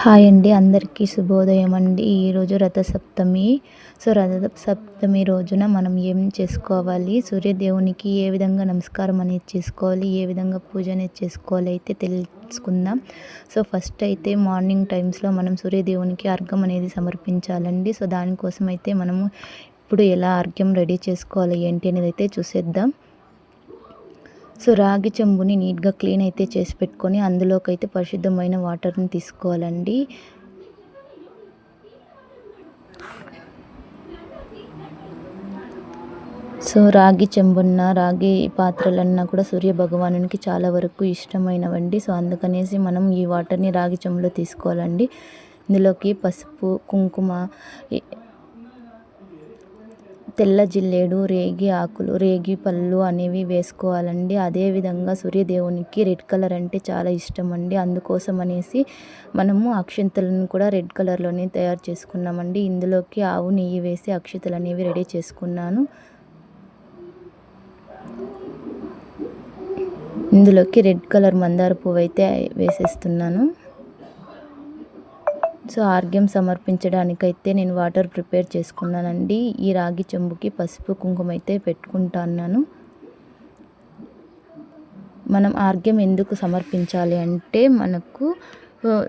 Hi అండి అందరికీ శుభోదయం అండి. ఈరోజు రథసప్తమి. సో రథ సప్తమి రోజున మనం ఏం చేసుకోవాలి? సూర్యదేవునికి ఏ విధంగా నమస్కారం అనేది చేసుకోవాలి? ఏ విధంగా పూజ అనేది చేసుకోవాలి అయితే తెలుసుకుందాం. సో ఫస్ట్ అయితే మార్నింగ్ టైమ్స్లో మనం సూర్యదేవునికి అర్ఘం అనేది సమర్పించాలండి. సో దానికోసం అయితే మనము ఇప్పుడు ఎలా అర్ఘ్యం రెడీ చేసుకోవాలి ఏంటి అనేది అయితే చూసేద్దాం. సో రాగి చెంబుని నీట్గా క్లీన్ అయితే చేసి పెట్టుకొని అందులోకి అయితే పరిశుద్ధమైన వాటర్ని తీసుకోవాలండి. సో రాగి చెంబున్న రాగి పాత్రలన్నా కూడా సూర్య భగవానునికి చాలా వరకు ఇష్టమైనవండి. సో అందుకనేసి మనం ఈ వాటర్ని రాగి చెంబులో తీసుకోవాలండి. ఇందులోకి పసుపు కుంకుమ తెల్ల జిల్లేడు రేగి ఆకులు రేగి పళ్ళు అనేవి వేసుకోవాలండి. అదేవిధంగా సూర్యదేవునికి రెడ్ కలర్ అంటే చాలా ఇష్టం అండి అందుకోసం అనేసి మనము అక్షంతలను కూడా రెడ్ కలర్లోనే తయారు చేసుకున్నామండి. ఇందులోకి ఆవు నెయ్యి వేసి అక్షతలు అనేవి రెడీ చేసుకున్నాను. ఇందులోకి రెడ్ కలర్ మందార పువ్వు అయితే వేసేస్తున్నాను. సో ఆర్గ్యం సమర్పించడానికైతే నేను వాటర్ ప్రిపేర్ చేసుకున్నానండి. ఈ రాగి చెంబుకి పసుపు కుంకుమ అయితే పెట్టుకుంటాను మనం ఆర్గ్యం ఎందుకు సమర్పించాలి అంటే మనకు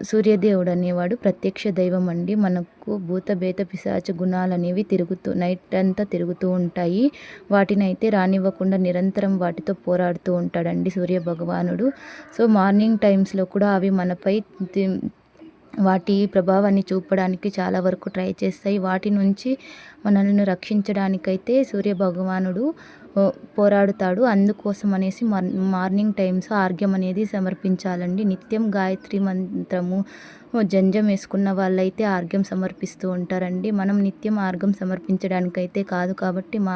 సూర్యదేవుడు అనేవాడు ప్రత్యక్ష దైవం అండి. మనకు భూత బేత పిశాచ గుణాలు అనేవి తిరుగుతూ నైట్ అంతా తిరుగుతూ ఉంటాయి. వాటిని అయితే రానివ్వకుండా నిరంతరం వాటితో పోరాడుతూ ఉంటాడండి సూర్య భగవానుడు సో మార్నింగ్ టైమ్స్లో కూడా అవి మనపై వాటి ప్రభావాన్ని చూపడానికి చాలా వరకు ట్రై చేస్తాయి. వాటి నుంచి మనల్ని రక్షించడానికైతే సూర్య భగవానుడు పోరాడుతాడు. అందుకోసం అనేసి మార్నింగ్ టైమ్స్ ఆర్గ్యం అనేది సమర్పించాలండి. నిత్యం గాయత్రి మంత్రము జంజం వేసుకున్న వాళ్ళైతే ఆర్గ్యం సమర్పిస్తూ ఉంటారండి. మనం నిత్యం ఆర్గం సమర్పించడానికైతే కాదు కాబట్టి మా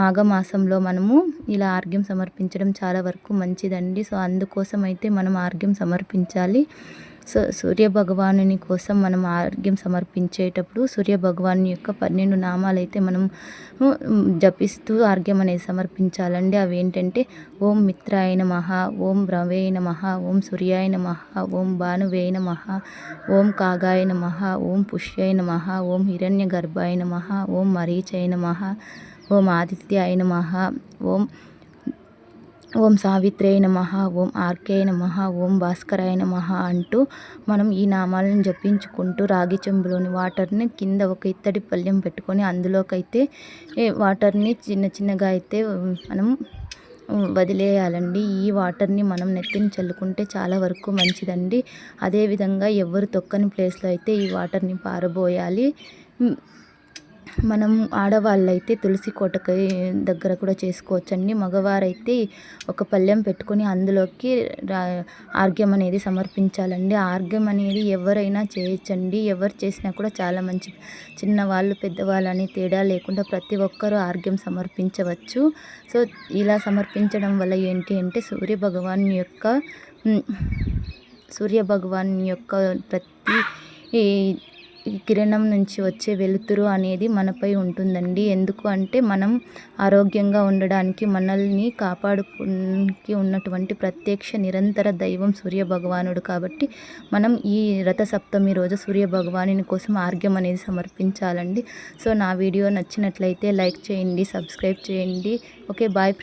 మాఘమాసంలో మనము ఇలా ఆర్గ్యం సమర్పించడం చాలా వరకు మంచిదండి. సో అందుకోసం అయితే మనం ఆర్గ్యం సమర్పించాలి. సో సూర్య భగవానుని కోసం మనం ఆరోగ్యం సమర్పించేటప్పుడు సూర్య భగవాను యొక్క పన్నెండు నామాలు అయితే మనం జపిస్తూ ఆర్గ్యం అనేది సమర్పించాలండి. అవి ఏంటంటే ఓం మిత్రాయ నమః ఓం రవే నమః ఓం సూర్యాయ నమః ఓం భానువే నమః ఓం కాగాయ నమః ఓం పుష్యాయ నమః ఓం హిరణ్య గర్భాయ నమః ఓం మరీచాయ నమః ఓం ఆదిత్యాయ నమః ఓం ఓం సావిత్రే నమ ఓం ఆర్కే నమ ఓం భాస్కరాయ నమ అంటూ మనం ఈ నామాలను జపించుకుంటూ రాగి చెంబులోని వాటర్ని కింద ఒక ఇత్తడి పళ్ళెం పెట్టుకొని అందులోకైతే వాటర్ని చిన్న చిన్నగా అయితే మనం వదిలేయాలండి. ఈ వాటర్ని మనం నెత్తిని చల్లుకుంటే చాలా వరకు మంచిదండి. అదేవిధంగా ఎవరు తొక్కని ప్లేస్లో అయితే ఈ వాటర్ని పారబోయాలి. మనం ఆడవాళ్ళైతే తులసి కోటకి దగ్గర కూడా చేసుకోవచ్చండి. మగవారైతే ఒక పళ్ళెం పెట్టుకొని అందులోకి ఆర్గ్యం అనేది సమర్పించాలండి. ఆర్గ్యం అనేది ఎవరైనా చేయొచ్చండి. ఎవరు చేసినా కూడా చాలా మంచి చిన్నవాళ్ళు పెద్దవాళ్ళు అని తేడా లేకుండా ప్రతి ఒక్కరూ ఆర్గ్యం సమర్పించవచ్చు. సో ఇలా సమర్పించడం వల్ల ఏంటి అంటే సూర్య భగవాన్ యొక్క సూర్య భగవాన్ యొక్క ప్రతి ఈ కిరణం నుంచి వచ్చే వెలుతురు అనేది మనపై ఉంటుందండి. ఎందుకు అంటే మనం ఆరోగ్యంగా ఉండడానికి మనల్ని కాపాడుకి ఉన్నటువంటి ప్రత్యక్ష నిరంతర దైవం సూర్య భగవానుడు కాబట్టి మనం ఈ రథ సప్తమి రోజు సూర్య భగవానుని కోసం ఆర్గ్యం అనేది సమర్పించాలండి. సో నా వీడియో నచ్చినట్లయితే లైక్ చేయండి సబ్స్క్రైబ్ చేయండి. Okay bye friend